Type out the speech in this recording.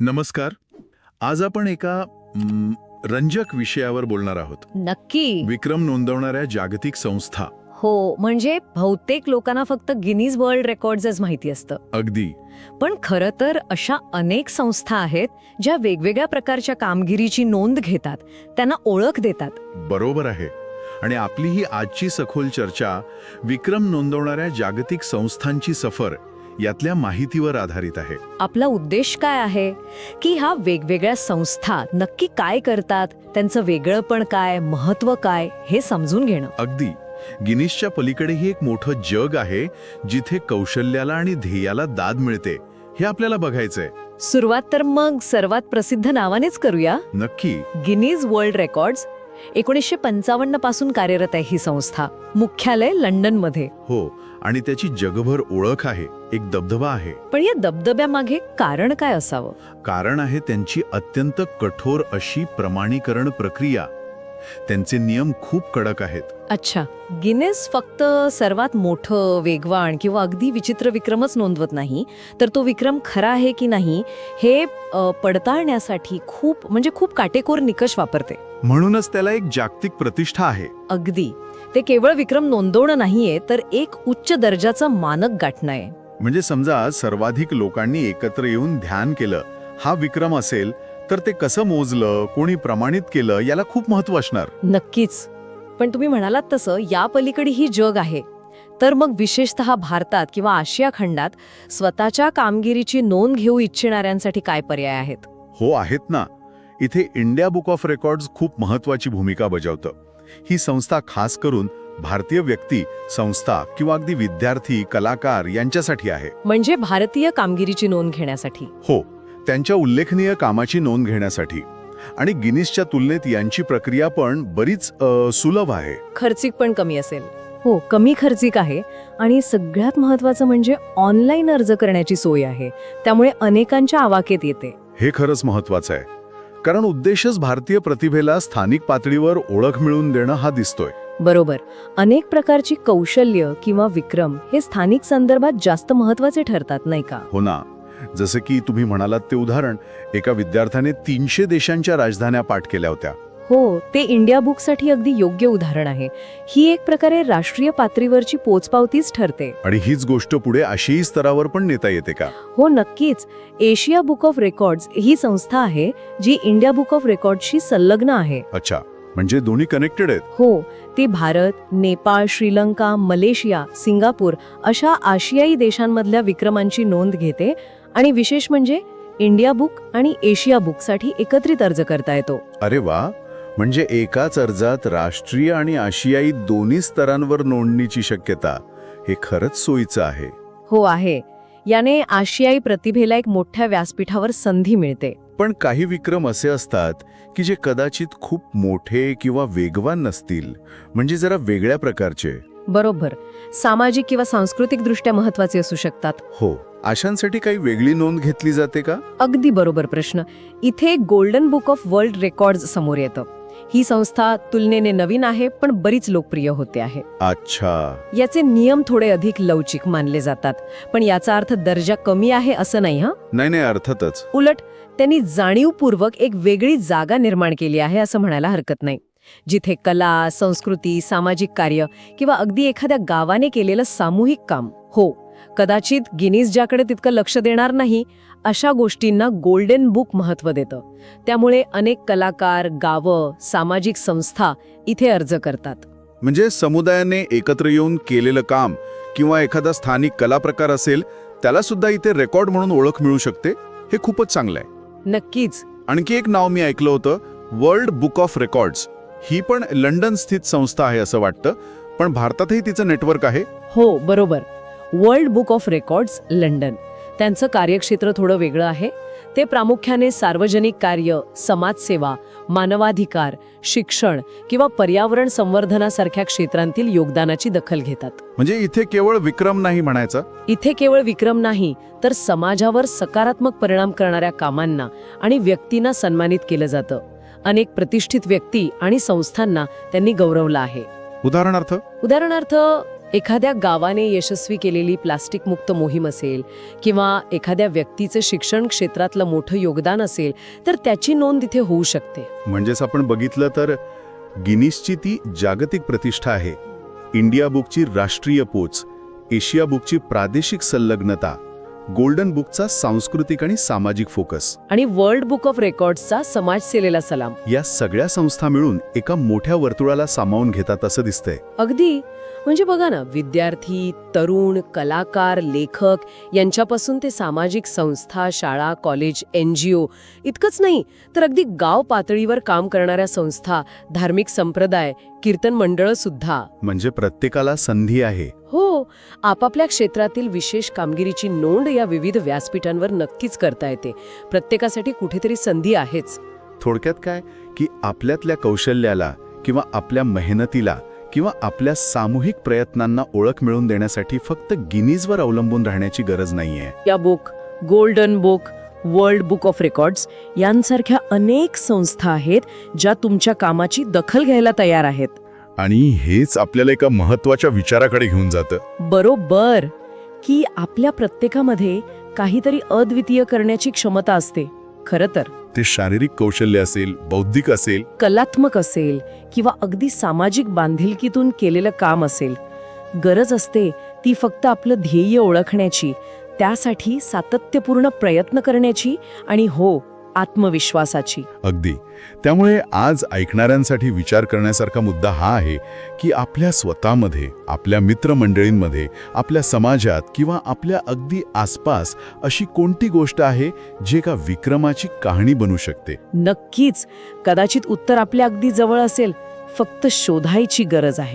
नमस्कार. आज आपण एका रंजक विषयावर बोलणार आहोत. नक्की. विक्रम नोंदवणाऱ्या जागतिक संस्था. हो म्हणजे बहुतेक लोकांना फक्त गिनीज वर्ल्ड रेकॉर्ड्सच माहिती असतं. अगदी. पण खरं तर अशा अनेक संस्था आहेत ज्या वेगवेगळ्या प्रकारच्या कामगिरीची नोंद घेतात त्यांना ओळख देतात. बरोबर आहे. आणि आपली ही आजची सखोल चर्चा विक्रम नोंदवणाऱ्या जागतिक संस्थांची सफर यातल्या माहितीवर आधारित आहे. आपला उद्देश काय आहे? की ह्या वेगवेगळ्या संस्था नक्की काय करतात? त्यांचं वेगळंपण काय? महत्त्व काय? हे समजून घेणं. अगदी. गिनीसच्या पलीकडेही एक मोठं जग आहे जिथे कौशल्याला आणि ध्येयाला दाद मिळते. हे आपल्याला बघायचंय. सुरुवात तर मग सर्वात प्रसिद्ध नावानेच करूया? नक्की. गिनीज वर्ल्ड रेकॉर्ड्स एकोणीसशे पंचावन्नपासून कार्यरत आहे ही संस्था. मुख्यालय लंडनमध्ये. हो आणि त्याची जगभर ओळख आहे एक दबदबा आहे. पण या दबदब्यामागे कारण काय असावं? कारण आहे त्यांची अत्यंत कठोर अशी प्रमाणीकरण प्रक्रिया. त्यांचे नियम खूप कडक आहेत. अच्छा गिनेस फक्त सर्वात मोठं वेगवान किंवा अगदी विचित्र विक्रमच नोंदवत नाही तर तो विक्रम खरा आहे की नाही हे अ, पडताळण्यासाठी खूप म्हणजे खूप काटेकोर निकष वापरते. म्हणूनच त्याला एक जागतिक प्रतिष्ठा आहे. अगदी. ते केवळ विक्रम नोंदवणं नाहीये तर एक उच्च दर्जाचं मानक गाठणं आहे. म्हणजे समजा सर्वाधिक लोकांनी एकत्र येऊन ध्यान केलं हा विक्रम असेल तर ते कसं मोजलं कोणी प्रमाणित केलं याला खूप महत्त्व असणार. नक्कीच. पण तुम्ही म्हणालात तसं या पलीकडे ही जग आहे. तर मग विशेषतः भारतात किंवा आशिया खंडात स्वतःच्या कामगिरीची नोंद घेऊ इच्छिणाऱ्यांसाठी काय पर्याय आहेत? हो आहेत ना. इथे इंडिया बुक ऑफ रेकॉर्ड्स खूप महत्वाची भूमिका बजावतं. ही संस्था खास करून भारतीय व्यक्ती संस्था किंवा अगदी विद्यार्थी कलाकार यांच्यासाठी आहे. म्हणजे भारतीय कामगिरीची नोंद घेण्यासाठी. हो. त्यांच्या उल्लेखनीय कामाची नोंद घेण्यासाठी. आणि गिनीसच्या तुलनेत यांची प्रक्रिया पण बरीच सुलभ आहे. खर्चिक पण कमी असेल. हो कमी खर्चिक आहे. आणि सगळ्यात महत्वाचं म्हणजे ऑनलाईन अर्ज करण्याची सोय आहे. त्यामुळे अनेकांच्या आवाकेत येते. हे खरंच महत्वाचं आहे. कारण उद्देशच भारतीय प्रतिभेला स्थानिक पातळीवर ओळख मिळवून देणं हा दिसतोय. बरोबर. अनेक प्रकारची कौशल्य किंवा विक्रम हे स्थानिक संदर्भात जास्त महत्त्वाचे ठरतात नाही का? हो ना. जसं की तुम्ही म्हणालात ते उदाहरण एका विद्यार्थ्याने तीनशे देशांच्या राजधान्या पाठ केल्या होत्या. हो ते इंडिया बुकसाठी अगदी योग्य उदाहरण आहे. ही एक प्रकारे राष्ट्रीय पातळीवरची पोचपावतीच ठरते. आणि हीच गोष्ट पुढे आशियाई स्तरावर पण नेता येते का? हो नक्कीच. एशिया बुक ऑफ रेकॉर्ड्स ही संस्था आहे जी इंडिया बुक ऑफ रेकॉर्डशी संलग्न आहे. अच्छा म्हणजे दोन्ही कनेक्टेड आहेत? हो ती भारत नेपाळ श्रीलंका मलेशिया सिंगापूर अशा आशियाई देशांमधल्या विक्रमांची नोंद घेते आणि विशेष म्हणजे इंडिया बुक आणि एशिया बुकसाठी एकत्रित अर्ज करता येतो. अरे वा. म्हणजे एकाच अर्जात राष्ट्रीय आणि आशियाई दोन्ही स्तरांवर नोंदणीची शक्यता हे खरंच सोयीचं आहे. हो आहे. याने आशियाई प्रतिभेला एक मोठ्या व्यासपीठावर संधी मिळते. पण काही विक्रम असे असतात की जे कदाचित खूप मोठे किंवा वेगवान नसतील म्हणजे जरा वेगळ्या प्रकारचे. बरोबर. सामाजिक किंवा सांस्कृतिक दृष्ट्या महत्त्वाचे असू शकतात. हो अशांसाठी काही वेगळी नोंद घेतली जाते का? अगदी बरोबर प्रश्न. इथे golden book of world records समोर येतं. ही संस्था तुलनेने नवीन आहे पण बरीच लोकप्रिय होते आहे. अच्छा. याचे नियम थोडे अधिक लवचिक मानले जातात. पण याचा अर्थ दर्जा कमी आहे असं नाही हा? नाही नाही अर्थातच. उलट त्यांनी जाणीवपूर्वक एक वेगळी जागा निर्माण केली आहे असं म्हणायला हरकत नाही. जिथे कला संस्कृती सामाजिक कार्य किंवा अगदी एखाद्या गावाने केलेलं सामूहिक काम. हो कदाचित गिनीज ज्याकडे तितकं लक्ष देणार नाही अशा गोष्टींना गोल्डन बुक महत्त्व देतं. त्यामुळे अनेक कलाकार गावं सामाजिक संस्था इथे अर्ज करतात. म्हणजे समुदायाने एकत्र येऊन केलेलं काम किंवा एखादा स्थानिक कला प्रकार असेल त्याला सुद्धा इथे रेकॉर्ड म्हणून ओळख मिळू शकते? हे खूपच चांगलं आहे नक्कीच. आणखी एक नाव मी ऐकलं होतं वर्ल्ड बुक ऑफ रेकॉर्ड्स. ही पण लंडन स्थित संस्था आहे असं वाटतं पण भारतातही तिचं नेटवर्क आहे. हो बरोबर. World book of records London. त्यांचं कार्यक्षेत्र थोडं वेगळं आहे. ते प्रामुख्याने सार्वजनिक कार्य समाजसेवा मानवाधिकार शिक्षण किंवा पर्यावरण संवर्धनासारख्या क्षेत्रांतील योगदानाची दखल घेतात. म्हणजे इथे केवळ विक्रम नाही म्हणायचा? इथे केवळ विक्रम नाही तर समाजावर सकारात्मक परिणाम करणाऱ्या कामांना आणि व्यक्तींना सन्मानित केलं जातं. अनेक प्रतिष्ठित व्यक्ती आणि संस्थांना त्यांनी गौरवलं आहे. उदाहरणार्थ? उदाहरणार्थ एखाद्या गावाने यशस्वी केलेली प्लास्टिक मुक्त मोहीम असेल किंवा एखाद्या व्यक्तीचं शिक्षण क्षेत्रातलं मोठं योगदान असेल तर त्याची नोंद इथे होऊ शकते. म्हणजेच आपण बघितलं तर गिनीसची ती जागतिक प्रतिष्ठा आहे. इंडिया बुकची राष्ट्रीय पोच एशिया बुकची प्रादेशिक संलग्नता. गोल्डन बुकचा सांस्कृतिक आणि सामाजिक फोकस. आणि वर्ल्ड बुक ऑफ रेकॉर्ड्सचा समाजसेवेला सलाम. या सगळ्या संस्था मिळून एका मोठ्या वर्तुळाला सामावून घेतात असं दिसतंय. अगदी. म्हणजे बघा ना विद्यार्थी तरुण कलाकार लेखक यांच्यापासून ते सामाजिक संस्था शाळा कॉलेज एन जी ओ इतकंच नाही तर अगदी गाव पातळीवर काम करणाऱ्या संस्था धार्मिक संप्रदाय कीर्तन मंडळं सुद्धा. म्हणजे प्रत्येकाला संधी आहे. हो आपापल्या क्षेत्रातील विशेष कामगिरीची नोंद या विविध व्यासपीठांवर नक्कीच करता येते. प्रत्येकासाठी कुठेतरी संधी आहेच. थोडक्यात काय? की आपल्यातल्या कौशल्याला किंवा आपल्या मेहनतीला किंवा आपल्या सामूहिक प्रयत्नांना ओळख मिळवून देण्यासाठी फक्त गिनीजवर अवलंबून राहण्याची गरज नाहीये. या book golden book world book of records यांसारख्या अनेक संस्था आहेत ज्या तुमच्या कामाची दखल घ्यायला तयार आहेत. आणि हेच आपल्याला एका महत्त्वाच्या विचाराकडे घेऊन जातं. बरोबर. की आपल्या प्रत्येकामध्ये काहीतरी अद्वितीय करण्याची क्षमता असते. खरं तर. ते शारीरिक कौशल्य असेल बौद्धिक असेल कलात्मक असेल किंवा अगदी सामाजिक बांधिलकीतून केलेलं काम असेल गरज असते ती फक्त आपलं ध्येय ओळखण्याची त्यासाठी सातत्यपूर्ण प्रयत्न करण्याची आणि हो आत्मविश्वासाची. अगदी. त्यामुळे आज ऐकणाऱ्यांसाठी विचार करण्यासारखा मुद्दा हा आहे की आपल्या स्वतःमध्ये आपल्या मित्रमंडळींमध्ये आपल्या समाजात किंवा आपल्या अगदी आसपास अशी कोणती गोष्ट आहे जी एका विक्रमाची कहाणी बनू शकते? नक्कीच. कदाचित उत्तर आपल्या अगदी जवळ असेल. फक्त शोधायची गरज आहे.